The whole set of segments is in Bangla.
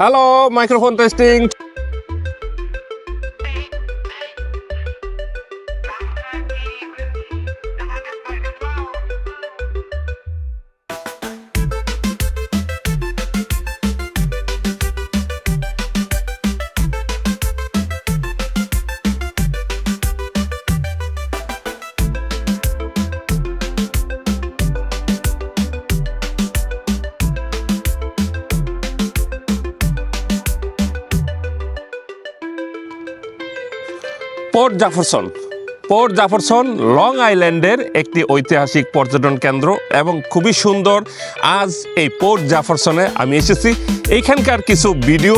Hello microphone testing Port Jefferson. Port Jefferson, Long আইল্যান্ডের একটি ঐতিহাসিক পর্যটন কেন্দ্র এবং খুবই সুন্দর। আজ এই পোর্ট জাফরসনে আমি এসেছি। এইখানকার কিছু ভিডিও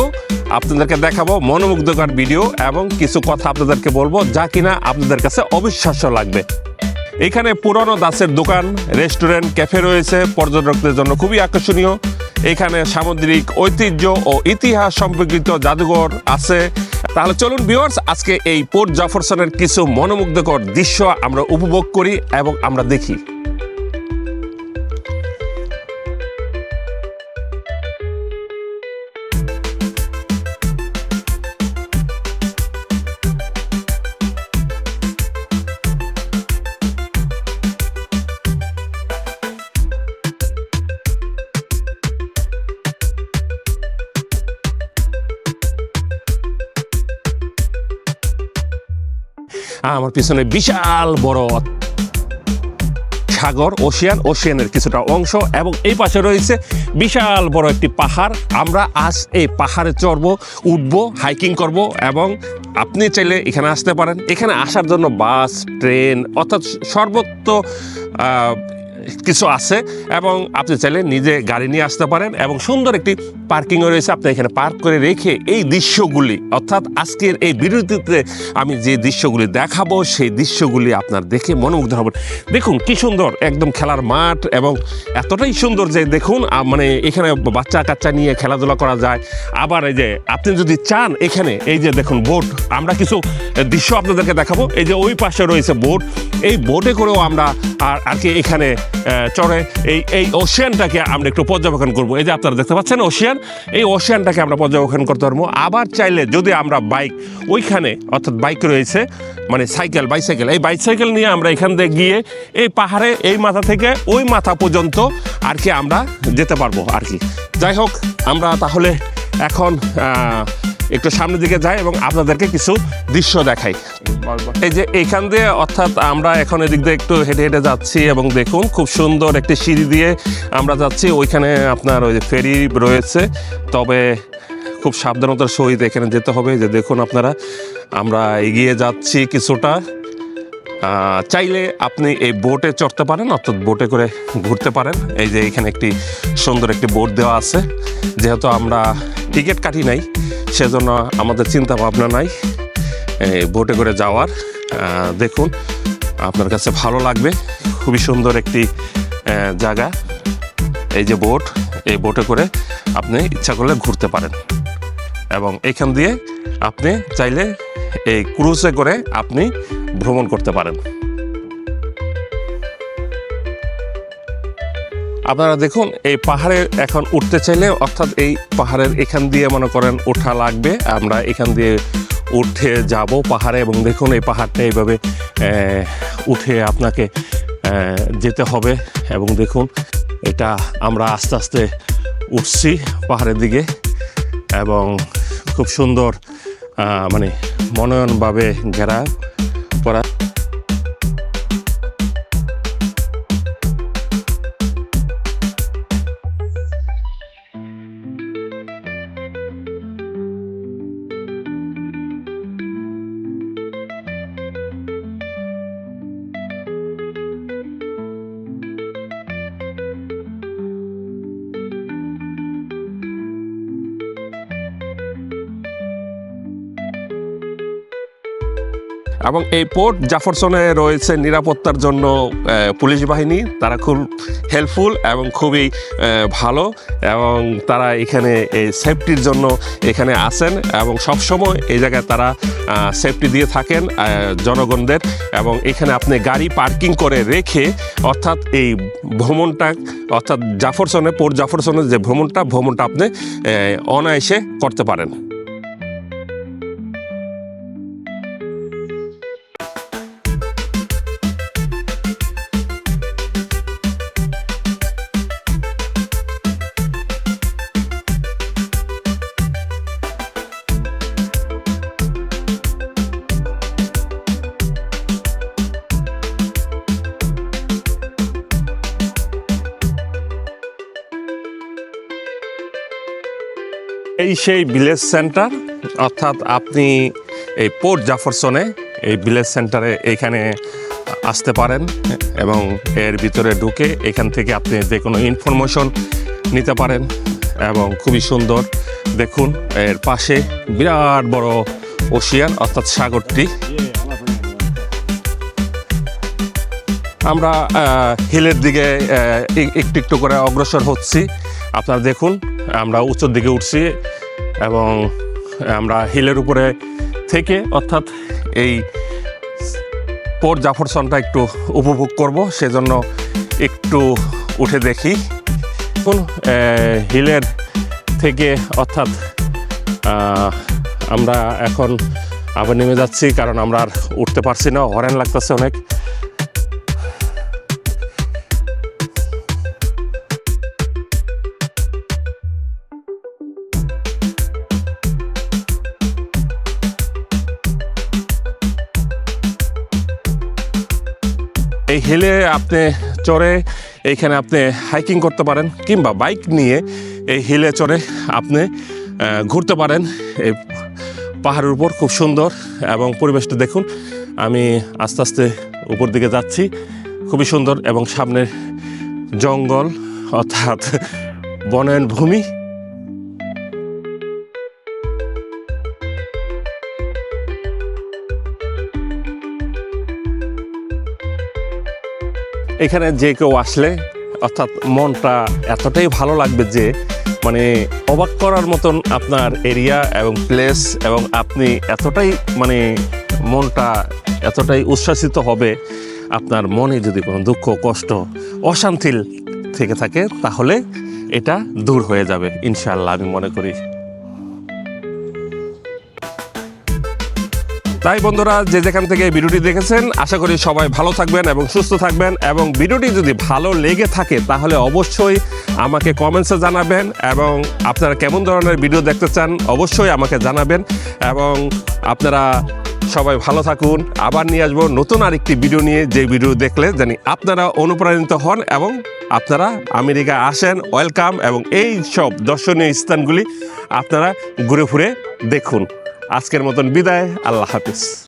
আপনাদেরকে দেখাবো, মনোমুগ্ধকর ভিডিও এবং কিছু কথা আপনাদেরকে বলব যা কিনা আপনাদের কাছে অবিশ্বাস্য লাগবে। এখানে পুরনো দাসের দোকান, রেস্টুরেন্ট, ক্যাফে রয়েছে, পর্যটকদের জন্য খুবই আকর্ষণীয়। এখানে সামুদ্রিক ঐতিহ্য ও ইতিহাস সম্পর্কিত জাদুঘর আছে। তাহলে চলুন ভিওর্স আজকে এই পোর্ট জাফরসনের কিছু মনোমুগ্ধকর দৃশ্য আমরা উপভোগ করি এবং আমরা দেখি। আমার পিছনে বিশাল বড় সাগর, ওশিয়ান, ওশিয়ানের কিছুটা অংশ এবং এই পাশে রয়েছে বিশাল বড় একটি পাহাড়। আমরা আজ এই পাহাড়ে চড়বো, উঠবো হাইকিং করব এবং আপনি চাইলে এখানে আসতে পারেন। এখানে আসার জন্য বাস, ট্রেন অর্থাৎ সর্বত্র কিছু আছে এবং আপনি চাইলে নিজে গাড়ি নিয়ে আসতে পারেন এবং সুন্দর একটি পার্কিংও রয়েছে। আপনি এখানে পার্ক করে রেখে এই দৃশ্যগুলি, অর্থাৎ আজকের এই বিরতিতে আমি যে দৃশ্যগুলি দেখাবো, সেই দৃশ্যগুলি আপনার দেখে মনোমুগ্ধ হবেন দেখুন কি সুন্দর, একদম খেলার মাঠ এবং এতটাই সুন্দর যে দেখুন মানে এখানে বাচ্চা কাচ্চা নিয়ে খেলাধুলা করা যায়। আবার এই যে আপনি যদি চান এখানে, এই যে দেখুন বোট, আমরা কিছু দৃশ্য আপনাদেরকে দেখাবো। এই যে ওই পাশে রয়েছে বোট, এই বোটে করেও আমরা আর আর কি এখানে চড়ে এই এই ওশিয়ানটাকে আমরা একটু পর্যবেক্ষণ করব। এই যে আপনারা দেখতে পাচ্ছেন ওশিয়ান এই ওশিয়ানটাকে আমরা পর্যবেক্ষণ করতে পারব। আবার চাইলে যদি আমরা বাইক ওইখানে, অর্থাৎ বাইক রয়েছে মানে সাইকেল বাইসাইকেল এই বাইসাইকেল নিয়ে আমরা এখান থেকে গিয়ে এই পাহাড়ে, এই মাথা থেকে ওই মাথা পর্যন্ত আর কি আমরা যেতে পারব আর কি। যাই হোক, আমরা তাহলে এখন একটু সামনের দিকে যাই এবং আপনাদেরকে কিছু দৃশ্য দেখাই। এই যে এইখান দিয়ে অর্থাৎ আমরা এখন এদিক দিয়ে একটু হেঁটে হেঁটে যাচ্ছি এবং দেখুন খুব সুন্দর একটি সিঁড়ি দিয়ে আমরা যাচ্ছি। ওইখানে আপনার ওই যে ফেরি রয়েছে। তবে খুব সাবধানতার সহিত এখানে যেতে হবে। যে দেখুন আপনারা, আমরা এগিয়ে যাচ্ছি কিছুটা। চাইলে আপনি এই বোটে চড়তে পারেন, অর্থাৎ বোটে করে ঘুরতে পারেন। এই যে এখানে একটি সুন্দর একটি বোট দেওয়া আছে। যেহেতু আমরা টিকিট কাটি নাই, সেজন্য আমাদের চিন্তা ভাবনা নাই বোটে করে যাওয়ার। দেখুন, আপনার কাছে ভালো লাগবে, খুবই সুন্দর একটি জায়গা। এই যে বোট, এই বোটে করে আপনি ইচ্ছা করলে ঘুরতে পারেন। এবং এখান দিয়ে আপনি চাইলে এই ক্রুজে করে আপনি ভ্রমণ করতে পারেন। আপনারা দেখুন, এই পাহাড়ে এখন উঠতে চাইলে অর্থাৎ এই পাহাড়ের এখান দিয়ে মনে করেন ওঠা লাগবে। আমরা এখান দিয়ে উঠে যাব পাহাড়ে এবং দেখুন এই পাহাড়টা এইভাবে উঠে আপনাকে যেতে হবে এবং দেখুন, এটা আমরা আস্তে আস্তে উঠছি পাহাড়ের দিকে এবং খুব সুন্দর মানে মনোনয়নভাবে ঘেরা এবং এই পোর্ট জাফরসনে রয়েছে নিরাপত্তার জন্য পুলিশ বাহিনী। তারা খুব হেল্পফুল এবং খুবই ভালো এবং তারা এখানে এই সেফটির জন্য এখানে আসেন এবং সবসময় এই জায়গায় তারা সেফটি দিয়ে থাকেন জনগণদের এবং এখানে আপনি গাড়ি পার্কিং করে রেখে অর্থাৎ এই ভ্রমণটা, অর্থাৎ জাফরসনে, পোর্ট জাফরসনের যে ভ্রমণটা ভ্রমণটা আপনি অনায়াসে করতে পারেন। এই সেই ভিলেজ সেন্টার অর্থাৎ আপনি এই পোর্ট জাফরসনে এই ভিলেজ সেন্টারে এইখানে আসতে পারেন এবং এর ভিতরে ঢুকে এখান থেকে আপনি যে কোনো ইনফরমেশন নিতে পারেন এবং খুবই সুন্দর দেখুন এর পাশে বিরাট বড় ওশিয়ান অর্থাৎ সাগরটি। আমরা হিলের দিকে একটু একটু করে অগ্রসর হচ্ছি। আপনারা দেখুন, আমরা উঁচুর দিকে উঠছি। এবং আমরা হিলের উপরে থেকে অর্থাৎ এই পোর্ট জাফরসনটা একটু উপভোগ করব সেজন্য একটু উঠে দেখি। আহ, হিলের থেকে অর্থাৎ আমরা এখন আবার নেমে যাচ্ছি কারণ আমরা আর উঠতে পারছি না হরেন লাগতেছে অনেক। এই হিলে আপনি, চড়ে এইখানে আপনি হাইকিং করতে পারেন, কিংবা বাইক নিয়ে এই হিলে চড়ে আপনি ঘুরতে পারেন। এই পাহাড়ের উপর খুব সুন্দর এবং পরিবেশটা দেখুন। আমি আস্তে আস্তে উপর দিকে যাচ্ছি। খুবই সুন্দর এবং সামনে জঙ্গল, অর্থাৎ বনায়ন ভূমি এখানে যে কেউ আসলে, অর্থাৎ মনটা এতটাই ভালো লাগবে যে মানে অবাক করার মতন আপনার এরিয়া এবং প্লেস এবং আপনি এতটাই মানে মনটা এতটাই উচ্ছ্বাসিত হবে, আপনার মনে যদি কোনো দুঃখ, কষ্ট, অশান্তি থেকে থাকে, তাহলে এটা দূর হয়ে যাবে, ইনশাআল্লাহ, আমি মনে করি। তাই বন্ধুরা, যে যেখান থেকে ভিডিওটি দেখেছেন, আশা করি সবাই ভালো থাকবেন এবং সুস্থ থাকবেন। এবং ভিডিওটি যদি ভালো লেগে থাকে, তাহলে অবশ্যই আমাকে কমেন্টসে জানাবেন এবং আপনারা কেমন ধরনের ভিডিও দেখতে চান, অবশ্যই আমাকে জানাবেন। এবং আপনারা সবাই ভালো থাকুন। আবার নিয়ে আসব নতুন আরেকটি ভিডিও নিয়ে, যে ভিডিও দেখলে জানি আপনারা অনুপ্রাণিত হন এবং আপনারা আমেরিকা আসেন। ওয়েলকাম এবং এই সব দর্শনীয় স্থানগুলি আপনারা ঘুরে ফুরে দেখুন। আজকের মতন বিদায় আল্লাহ হাফিজ।